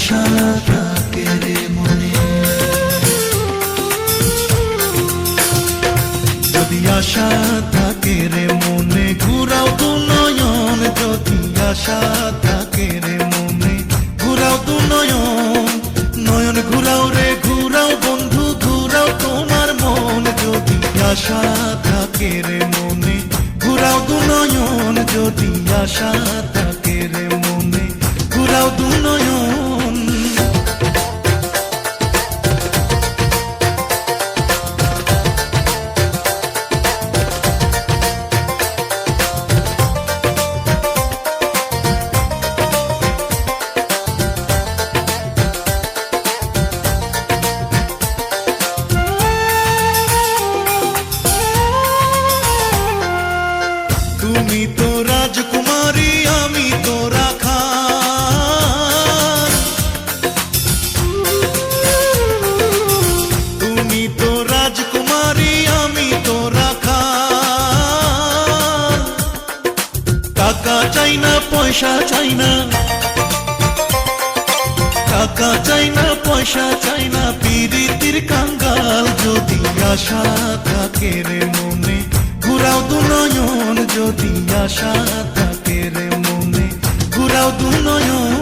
আশা থাকে রে মনে। রে মনে, ঘুরাও দু নয়ন। যদি রে মনে, ঘুরাও দু নয়ন। ঘুরাও রে, ঘুরাও বন্ধু, ঘুরাও তোমার মন। যদি আশা থাকে রে মনে, ঘুরাও দু নয়ন। যদি আশা থাকে পয়সা চাই না। টাকা চাই না, পয়সা চাই না, পিরিতির কাঙ্গাল যদি আশা থাকে রে মনে, ঘুরাও দু নয়ন যদি আশা থাকে রে মনে, ঘুরাও দু নয়ন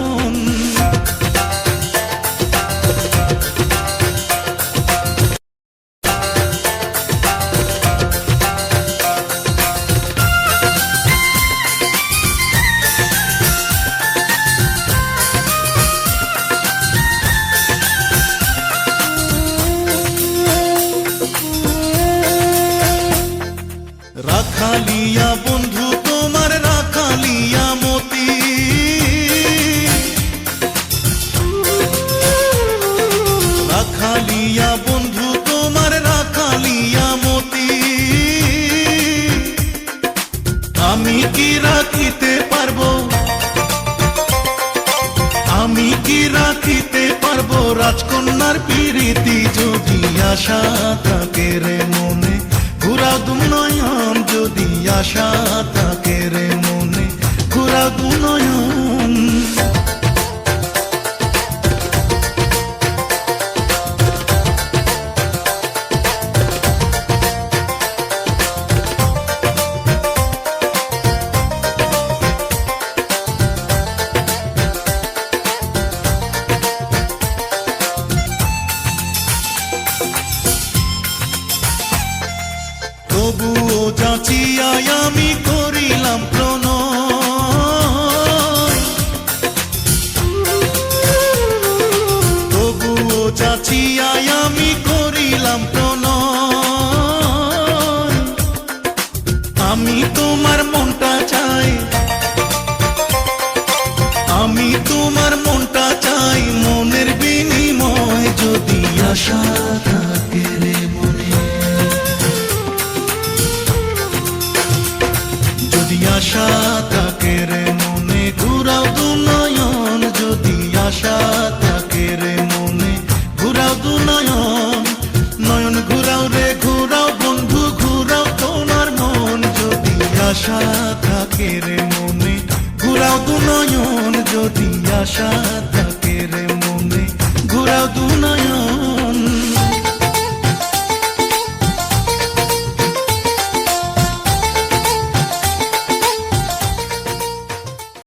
রাখালিয়া বন্ধু, তোমার রাখালিয়া মতি। আমি কি রাখিতে পারব? আমি কি রাখিতে পারব? রাজকন্যার পিরিতি যদি আশা থাকে রে মনে ঘুরা দু নয়ন যদি আশা থাকে রে মনে ঘুরা দু নয়ন তবুও যাচিয়াই আমি করিলাম প্রণয়। তবুও যাচিয়াই আমি করিলাম প্রণয়। আমি তোমার মনটা চাই, আমি তোমার মনটা চাই আশা থাকে রে মনে, ঘুরাও দু নয়ন, যদি আশা থাকে রে মনে, ঘুরাও দু নয়ন নয়ন ঘুরাও রে, ঘুরাও বন্ধু, ঘুরাও তোমার মন, যদি আশা থাকে রে মনে, ঘুরাও দু নয়ন, যদি আশা